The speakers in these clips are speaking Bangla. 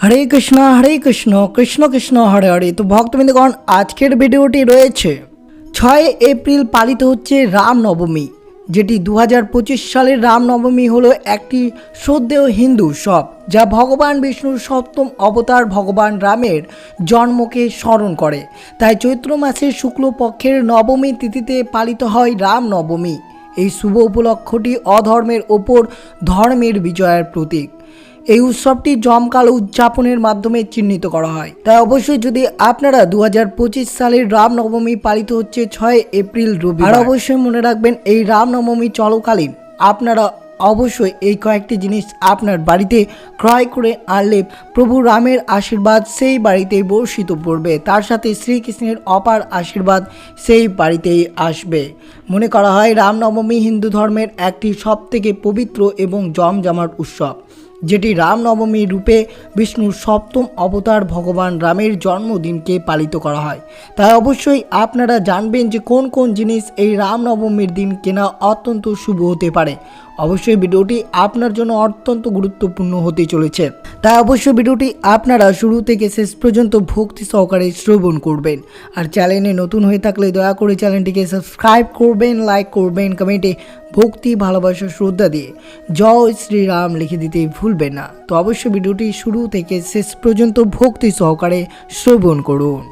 হরে কৃষ্ণ হরে কৃষ্ণ কৃষ্ণ কৃষ্ণ, হরে হরে। তো ভক্তবৃন্দগণ, আজকের ভিডিওটি রয়েছে ছয় এপ্রিল পালিত হচ্ছে রামনবমী, যেটি দু সালের রামনবমী হলো একটি শ্রদ্ধেয় হিন্দু উৎসব, যা ভগবান বিষ্ণুর সপ্তম অবতার ভগবান রামের জন্মকে স্মরণ করে। তাই চৈত্র মাসের শুক্লপক্ষের নবমী তিথিতে পালিত হয় রামনবমী। এই শুভ উপলক্ষটি অধর্মের ওপর ধর্মের বিজয়ের প্রতীক। এই উৎসবটি জমকাল উদযাপনের মাধ্যমে চিহ্নিত করা হয়। তাই অবশ্যই যদি আপনারা দু হাজার পঁচিশ সালের রামনবমী পালিত হচ্ছে ছয় এপ্রিল রবি আর অবশ্যই মনে রাখবেন এই রামনবমী চলকালীন আপনারা অবশ্যই এই কয়েকটি জিনিস আপনার বাড়িতে ক্রয় করে আনলে প্রভু রামের আশীর্বাদ সেই বাড়িতেই বর্ষিত পড়বে, তার সাথে শ্রীকৃষ্ণের অপার আশীর্বাদ সেই বাড়িতেই আসবে। মনে করা হয় রামনবমী হিন্দু ধর্মের একটি সবথেকে পবিত্র এবং জমজমাট উৎসব। যেটি রামনবমী রূপে বিষ্ণুর সপ্তম অবতার ভগবান রামের জন্মদিনকে পালিত করা হয়। তাই অবশ্যই আপনারা জানবেন যে কোন কোন জিনিস এই রামনবমীর দিন কেনা অত্যন্ত শুভ হতে পারে। অবশ্যই ভিডিওটি আপনার জন্য অত্যন্ত গুরুত্বপূর্ণ হতে চলেছে। তাই অবশ্যই ভিডিওটি আপনারা শুরু থেকে শেষ পর্যন্ত ভক্তি সহকারে শ্রবণ করবেন। আর চ্যানেলে নতুন হয়ে থাকলে দয়া করে চ্যানেলটিকে সাবস্ক্রাইব করবেন, লাইক করবেন, কমেন্টে ভক্তি, ভালোবাসা, শ্রদ্ধা দিয়ে জয় শ্রীরাম লিখে দিতে ভুলবেন না। তো অবশ্যই ভিডিওটি শুরু থেকে শেষ পর্যন্ত ভক্তি সহকারে শ্রবণ করুন।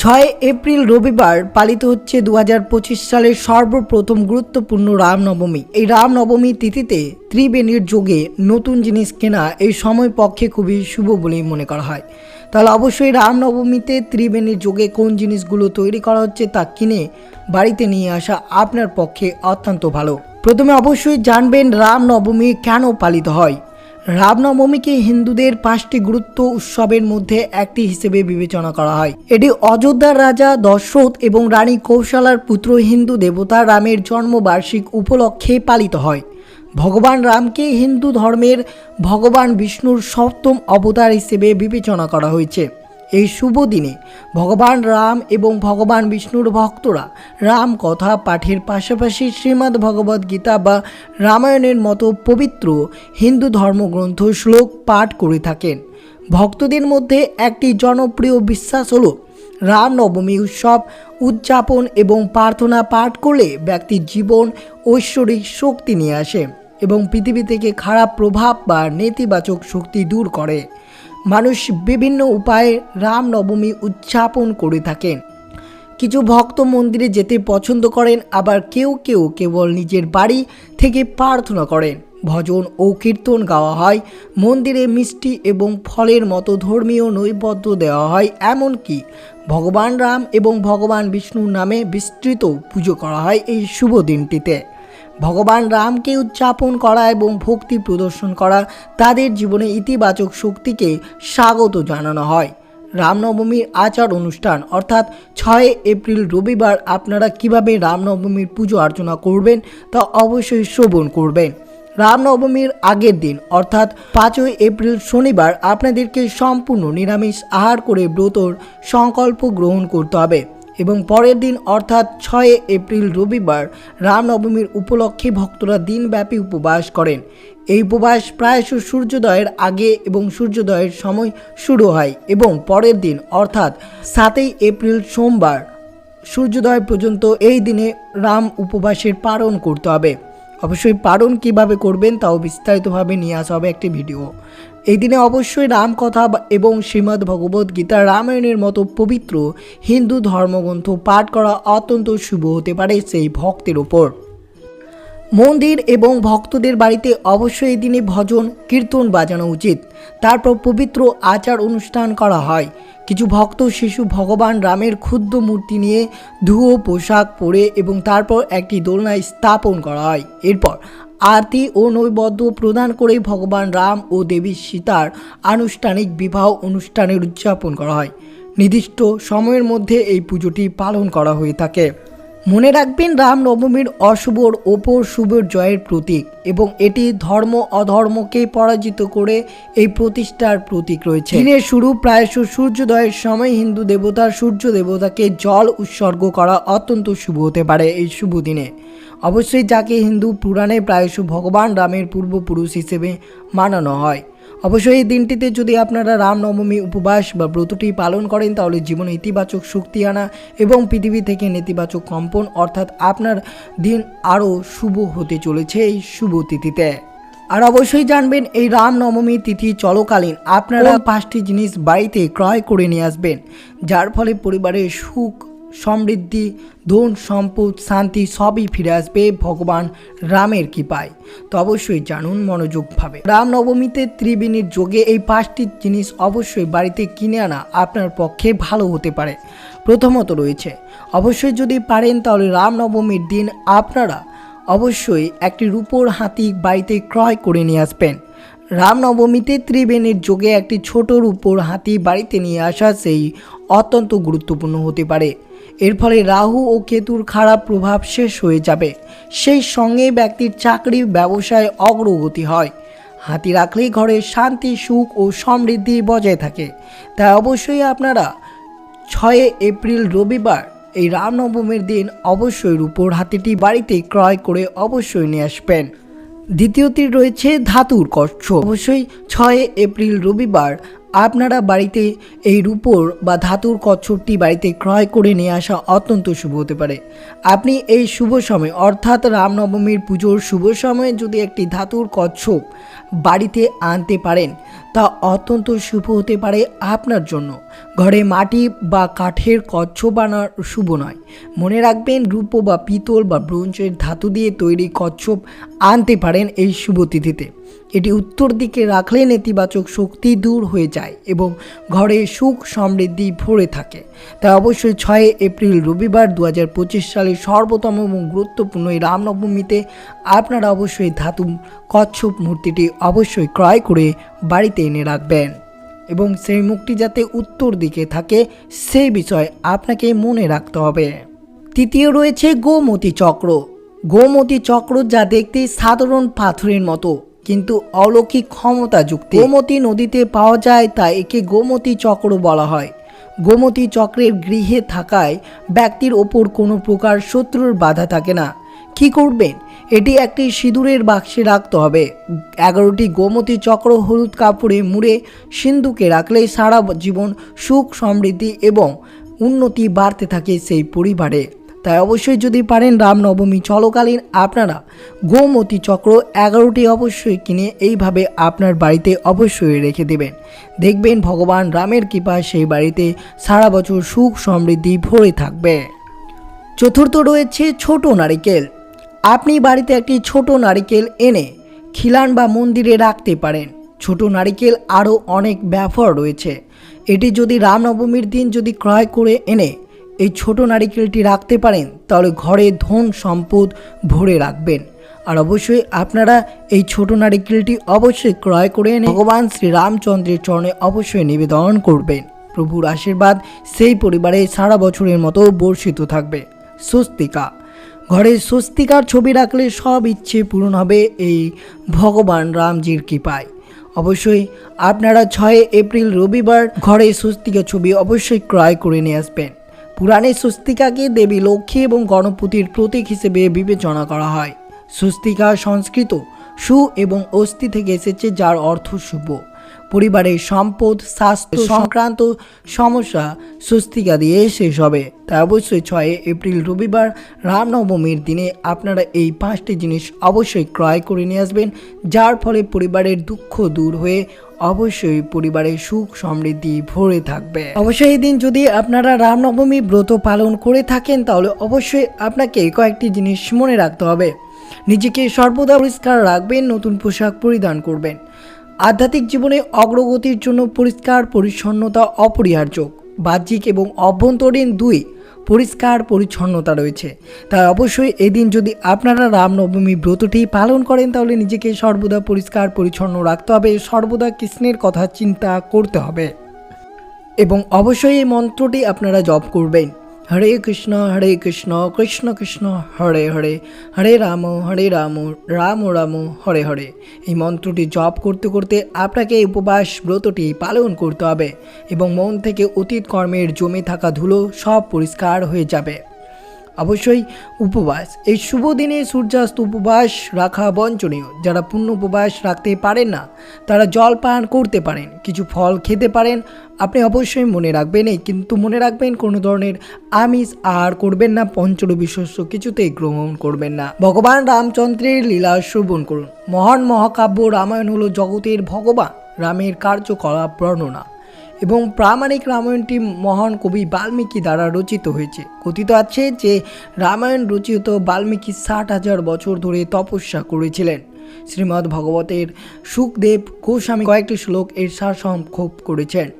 ছয় এপ্রিল রবিবার পালিত হচ্ছে দু হাজার পঁচিশ সালের সর্বপ্রথম গুরুত্বপূর্ণ রামনবমী। এই রামনবমী তিথিতে ত্রিবেণীর যোগে নতুন জিনিস কেনা এই সময় পক্ষে খুবই শুভ বলেই মনে করা হয়। তাহলে অবশ্যই রামনবমীতে ত্রিবেণীর যোগে কোন জিনিসগুলো তৈরি করা হচ্ছে তা কিনে বাড়িতে নিয়ে আসা আপনার পক্ষে অত্যন্ত ভালো। প্রথমে অবশ্যই জানবেন রামনবমী কেন পালিত হয়। রামনবমীকে হিন্দুদের পাঁচটি গুরুত্ব উৎসবের মধ্যে একটি হিসেবে বিবেচনা করা হয়। এটি অযোধ্যার রাজা দশরথ এবং রানী কৌশলার পুত্র হিন্দু দেবতা রামের জন্মবার্ষিক উপলক্ষে পালিত হয়। ভগবান রামকে হিন্দু ধর্মের ভগবান বিষ্ণুর সপ্তম অবতার হিসেবে বিবেচনা করা হয়েছে। এই শুভ দিনে ভগবান রাম এবং ভগবান বিষ্ণুর ভক্তরা রাম কথা পাঠের পাশাপাশি শ্রীমদ্ ভগবদ গীতা বা রামায়ণের মতো পবিত্র হিন্দু ধর্মগ্রন্থ শ্লোক পাঠ করে থাকেন। ভক্তদের মধ্যে একটি জনপ্রিয় বিশ্বাস হলো রামনবমী উৎসব উদযাপন এবং প্রার্থনা পাঠ করলে ব্যক্তির জীবন ঐশ্বরিক শক্তি নিয়ে আসে এবং পৃথিবী থেকে খারাপ প্রভাব বা নেতিবাচক শক্তি দূর করে। মানুষ বিভিন্ন উপায়ে রামনবমী উদযাপন করে থাকেন। কিছু ভক্ত মন্দিরে যেতে পছন্দ করেন, আবার কেউ কেউ কেবল নিজের বাড়ি থেকে প্রার্থনা করেন। ভজন ও কীর্তন গাওয়া হয়, মন্দিরে মিষ্টি এবং ফলের মতো ধর্মীয় নৈবদ্য দেওয়া হয়, এমনকি ভগবান রাম এবং ভগবান বিষ্ণুর নামে বিস্তৃত পুজো করা হয় এই শুভ দিনটিতে। ভগবান রামকে উদযাপন করা এবং ভক্তি প্রদর্শন করা তাদের জীবনে ইতিবাচক শক্তিকে স্বাগত জানানো হয়। রামনবমীর আচার অনুষ্ঠান, অর্থাৎ ছয় এপ্রিল রবিবার আপনারা কীভাবে রামনবমীর পুজো অর্চনা করবেন তা অবশ্যই শ্রবণ করবেন। রামনবমীর আগের দিন, অর্থাৎ পাঁচই এপ্রিল শনিবার, আপনাদেরকে সম্পূর্ণ নিরামিষ আহার করে ব্রতর সংকল্প গ্রহণ করতে হবে। এবং পরের দিন অর্থাৎ ছয় এপ্রিল রবিবার রামনবমীর উপলক্ষে ভক্তরা দিনব্যাপী উপবাস করেন। এই উপবাস প্রায়শ সূর্যোদয়ের আগে এবং সূর্যোদয়ের সময় শুরু হয় এবং পরের দিন অর্থাৎ সাতই এপ্রিল সোমবার সূর্যোদয় পর্যন্ত এই দিনে রাম উপবাসের পালন করতে হবে। অবশ্যই পালন কীভাবে করবেন তাও বিস্তারিতভাবে নিয়ে আসা হবে একটি ভিডিও। এই দিনে অবশ্যই রামকথা এবং শ্রীমদ্ ভগবদ গীতা রামায়ণের মতো পবিত্র হিন্দু ধর্মগ্রন্থ পাঠ করা অত্যন্ত শুভ হতে পারে সেই ভক্তের ওপর। মন্দির এবং ভক্তদের বাড়িতে অবশ্যই দিনে ভজন, কীর্তন বাজানো উচিত। তারপর পবিত্র আচার অনুষ্ঠান করা হয়। কিছু ভক্ত শিশু ভগবান রামের ক্ষুদ্র মূর্তি নিয়ে ধুয়ো, পোশাক পরে এবং তারপর একটি দোলনায় স্থাপন করা হয়। এরপর আরতি ও নৈবদ্য প্রদান করে ভগবান রাম ও দেবী সীতার আনুষ্ঠানিক বিবাহ অনুষ্ঠানের উদযাপন করা হয়। নির্দিষ্ট সময়ের মধ্যে এই পুজোটি পালন করা হয়ে থাকে। মনে রাখবেন রামনবমীর অশুভর ওপর শুভর জয়ের প্রতীক এবং এটি ধর্ম অধর্মকে পরাজিত করে এই প্রতিষ্ঠার প্রতীক রয়েছে। দিনের শুরু প্রায়শ সূর্যোদয়ের সময় হিন্দু দেবতা সূর্য দেবতাকে জল উৎসর্গ করা অত্যন্ত শুভ হতে পারে এই শুভ দিনে। অবশ্যই যাকে হিন্দু পুরাণে প্রায়শ ভগবান রামের পূর্বপুরুষ হিসেবে মানানো হয়। অবশ্যই এই দিনটিতে যদি আপনারা রামনবমী উপবাস বা ব্রতটি পালন করেন তাহলে জীবনে ইতিবাচক শক্তি আনা এবং পৃথিবী থেকে নেতিবাচক কম্পন অর্থাৎ আপনার দিন আরও শুভ হতে চলেছে এই শুভ তিথিতে। আর অবশ্যই জানবেন এই রামনবমী তিথি চলকালীন আপনারা পাঁচটি জিনিস বাড়িতে ক্রয় করে নিয়ে আসবেন যার ফলে পরিবারের সুখ সমৃদ্ধি, ধন, সম্পদ, শান্তি সবই ফিরে আসবে ভগবান রামের কৃপায়। তো অবশ্যই জানুন মনোযোগভাবে রামনবমীতে ত্রিবেণীর যোগে এই পাঁচটি জিনিস অবশ্যই বাড়িতে কিনে আনা আপনার পক্ষে ভালো হতে পারে। প্রথমত রয়েছে, অবশ্যই যদি পারেন তাহলে রামনবমীর দিন আপনারা অবশ্যই একটি রূপোর হাতি বাড়িতে ক্রয় করে নিয়ে আসবেন। রামনবমীতে ত্রিবেণীর যোগে একটি ছোট রূপোর হাতি বাড়িতে নিয়ে আসা সেই অত্যন্ত গুরুত্বপূর্ণ হতে পারে। এর ফলে রাহু ও কেতুর খারাপ প্রভাব শেষ হয়ে যাবে। সেই সঙ্গে ব্যক্তির চাকরি, ব্যবসায় অগ্রগতি হয়। হাতি রাখলেই ঘরে শান্তি, সুখ ও সমৃদ্ধি বজায় থাকে। তাই অবশ্যই আপনারা ছয় এপ্রিল রবিবার এই রামনবমীর দিন অবশ্যই রূপোর হাতিটি বাড়িতে ক্রয় করে অবশ্যই নিয়ে আসবেন। দ্বিতীয়টি রয়েছে ধাতুর কচ্ছ অবশ্যই ছয় এপ্রিল রবিবার আপনারা বাড়িতে এই রূপোর বা ধাতুর কচ্ছপটি বাড়িতে ক্রয় করে নিয়ে আসা অত্যন্ত শুভ হতে পারে। আপনি এই শুভ সময়, অর্থাৎ রামনবমীর পুজোর শুভ সময়ে যদি একটি ধাতুর কচ্ছপ বাড়িতে আনতে পারেন, তা অত্যন্ত শুভ হতে পারে আপনার জন্য। ঘরে মাটি বা কাঠের কচ্ছপ আনা শুভ নয়। মনে রাখবেন, রূপো বা পিতল বা ব্রোঞ্জের ধাতু দিয়ে তৈরি কচ্ছপ আনতে পারেন এই শুভ তিথিতে। এটি উত্তর দিকে রাখলে নেতিবাচক শক্তি দূর হয়ে যায় এবং ঘরে সুখ সমৃদ্ধি ভরে থাকে। তাই অবশ্যই ছয় এপ্রিল রবিবার দু হাজার পঁচিশ সালের সর্বোত্তম এবং গুরুত্বপূর্ণ এই রামনবমীতে আপনারা অবশ্যই ধাতু কচ্ছপ মূর্তিটি অবশ্যই ক্রয় করে বাড়িতে এনে রাখবেন এবং সেই মুখটি যাতে উত্তর দিকে থাকে সেই বিষয় আপনাকে মনে রাখতে হবে। তৃতীয় রয়েছে গোমতী চক্র। গোমতী চক্র যা দেখতে সাধারণ পাথরের মতো। কিন্তু অলৌকিক ক্ষমতা যুক্ত। গোমতী নদীতে পাওয়া যায় তাই একে গোমতী চক্র বলা হয়। গোমতী চক্রের গৃহে থাকায় ব্যক্তির ওপর কোনো প্রকার শত্রুর বাধা থাকে না। কি করবেন? এটি একটি সিঁদুরের বাক্সে রাখতে হবে। এগারোটি গোমতী চক্র হলুদ কাপড়ে মুড়ে সিন্ধুকে রাখলে সারা জীবন সুখ, সমৃদ্ধি এবং উন্নতি বাড়তে থাকে সেই পরিবারে। তাই অবশ্যই যদি পারেন রামনবমী চলকালীন আপনারা গোমতী চক্র এগারোটি অবশ্যই কিনে এইভাবে আপনার বাড়িতে অবশ্যই রেখে দেবেন। দেখবেন ভগবান রামের কৃপা সেই বাড়িতে সারা বছর সুখ সমৃদ্ধি ভরে থাকবে। চতুর্থ রয়েছে ছোট নারিকেল। আপনি বাড়িতে একটি ছোট নারিকেল এনে খিলান বা মন্দিরে রাখতে পারেন। ছোট নারিকেল আরও অনেক ব্যবহার রয়েছে। এটি যদি রামনবমীর দিন যদি ক্রয় করে এনে এই ছোট নারিকেলটি রাখতে পারেন, তাহলে ঘরে ধন সম্পদ ভরে রাখবেন। আর অবশ্যই আপনারা এই ছোট নারিকেলটি অবশ্যই ক্রয় করে এনে ভগবান শ্রী রামচন্দ্রের চরণে অবশ্যই নিবেদন করবেন। প্রভুর আশীর্বাদ সেই পরিবারে সারা বছরের মতো বর্ষিত থাকবে। স্বস্তিকা। ঘরে স্বস্তিকার ছবি রাখলে সব ইচ্ছে পূরণ হবে এই ভগবান রামজির কৃপায়। অবশ্যই আপনারা ছয় এপ্রিল রবিবার ঘরে স্বস্তিকা ছবি অবশ্যই ক্রয় করে নিয়ে আসবেন। পুরাণে স্বস্তিকাকে দেবী লক্ষ্মী এবং গণপতির প্রতীক হিসেবে বিবেচনা করা হয়। স্বস্তিকা সংস্কৃত, সু এবং অস্থি থেকে এসেছে, যার অর্থ শুভ। পরিবারের সম্পদ স্বাস্থ্য সংক্রান্ত সমস্যা স্বস্তিকা দিয়ে শেষ হবে। তাই অবশ্যই ছয় এপ্রিল রবিবার রামনবমীর দিনে আপনারা এই পাঁচটি জিনিস অবশ্যই ক্রয় করে নিয়ে আসবেন যার ফলে পরিবারের দুঃখ দূর হয়ে অবশ্যই পরিবারের সুখ সমৃদ্ধি ভরে থাকবে। অবশ্যই এই দিন যদি আপনারা রামনবমী ব্রত পালন করে থাকেন তাহলে অবশ্যই আপনাকে কয়েকটি জিনিস মনে রাখতে হবে। নিজেকে সর্বদা পরিষ্কার রাখবেন নতুন পোশাক পরিধান করবেন। আধ্যাত্মিক জীবনে অগ্রগতির জন্য পরিষ্কার, পরিচ্ছন্নতা, অপরিহার্য। বাহ্যিক এবং অভ্যন্তরীণ দুই পরিষ্কার, পরিচ্ছন্নতা রয়েছে। তাই অবশ্যই এদিন যদি আপনারা রামনবমী ব্রতটি পালন করেন, তাহলে নিজেকে সর্বদা পরিষ্কার, পরিচ্ছন্ন রাখতে হবে। সর্বদা কৃষ্ণের কথা চিন্তা করতে হবে। এবং অবশ্যই এই মন্ত্রটি আপনারা জপ করবেন। হরে কৃষ্ণ হরে কৃষ্ণ কৃষ্ণ কৃষ্ণ, হরে হরে। হরে রাম হরে রাম রাম রাম, হরে হরে। এই মন্ত্রটি জপ করতে করতে আপনাকে এই উপবাস ব্রতটি পালন করতে হবে এবং মন থেকে অতীত কর্মের জমে থাকা ধুলো সব পরিষ্কার হয়ে যাবে। অবশ্যই উপবাস। এই শুভ দিনে সূর্যাস্ত উপবাস রাখা বঞ্চনীয়। যারা পূর্ণ উপবাস রাখতে পারেন না, তারা জল পান করতে পারেন, কিছু ফল খেতে পারেন। আপনি অবশ্যই মনে রাখবেন এই, কিন্তু মনে রাখবেন কোনো ধরনের আমিষ আর করবেন না পঞ্চরবি শস্য কিছুতেই গ্রহণ করবেন না। ভগবান রামচন্দ্রের লীলা শ্রবণ করুন। মহান মহাকাব্য রামায়ণ হলো জগতের ভগবান। রামের কার্যকলাপ বর্ণনা। এবং প্রামাণিক রামায়ণটি মহান কবি বাল্মীকি দ্বারা রচিত হয়েছে। কথিত আছে যে রামায়ণ রচিত বাল্মীকি ষাট হাজার বছর ধরে তপস্যা করেছিলেন। শ্রীমদ্ ভগবতের সুখদেব গোস্বামী কয়েকটি শ্লোক এর সারসংক্ষেপ করেছেন।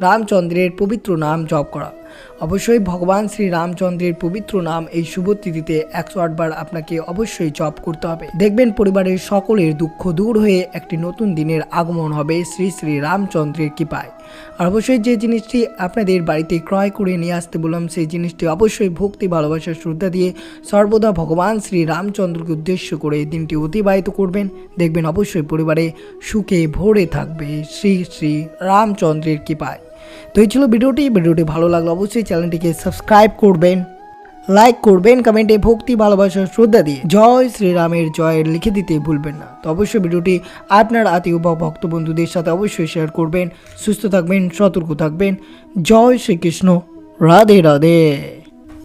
রামচন্দ্রের পবিত্র নাম জপ করা। অবশ্যই ভগবান শ্রী রামচন্দ্রের পবিত্র নাম এই শুভ তিথিতে একশো আটবার আপনাকে অবশ্যই জপ করতে হবে। দেখবেন পরিবারের সকলের দুঃখ দূর হয়ে একটি নতুন দিনের আগমন হবে শ্রী শ্রী রামচন্দ্রের কৃপায়। আর অবশ্যই যে জিনিসটি আপনাদের বাড়িতে ক্রয় করে নিয়ে আসতে বললাম, সেই জিনিসটি অবশ্যই ভক্তি ভালোবাসার শ্রদ্ধা দিয়ে সর্বদা ভগবান শ্রী রামচন্দ্রকে উদ্দেশ্য করে দিনটি অতিবাহিত করবেন। দেখবেন অবশ্যই পরিবারে সুখে ভরে থাকবে শ্রী শ্রী রামচন্দ্রের কৃপায়। তো এই ছিল ভিডিওটি। ভিডিওটি ভালো লাগলে অবশ্যই চ্যানেলটিকে সাবস্ক্রাইব করবেন, লাইক করবেন, কমেন্টে ভক্তি, ভালোবাসা, শ্রদ্ধা দিয়ে জয় শ্রীরামের জয়ের লিখে দিতে ভুলবেন না। তো অবশ্যই ভিডিওটি আপনার আত্মীয় বা ভক্ত বন্ধুদের সাথে অবশ্যই শেয়ার করবেন। সুস্থ থাকবেন, সতর্ক থাকবেন। জয় শ্রীকৃষ্ণ। রাধে রাধে।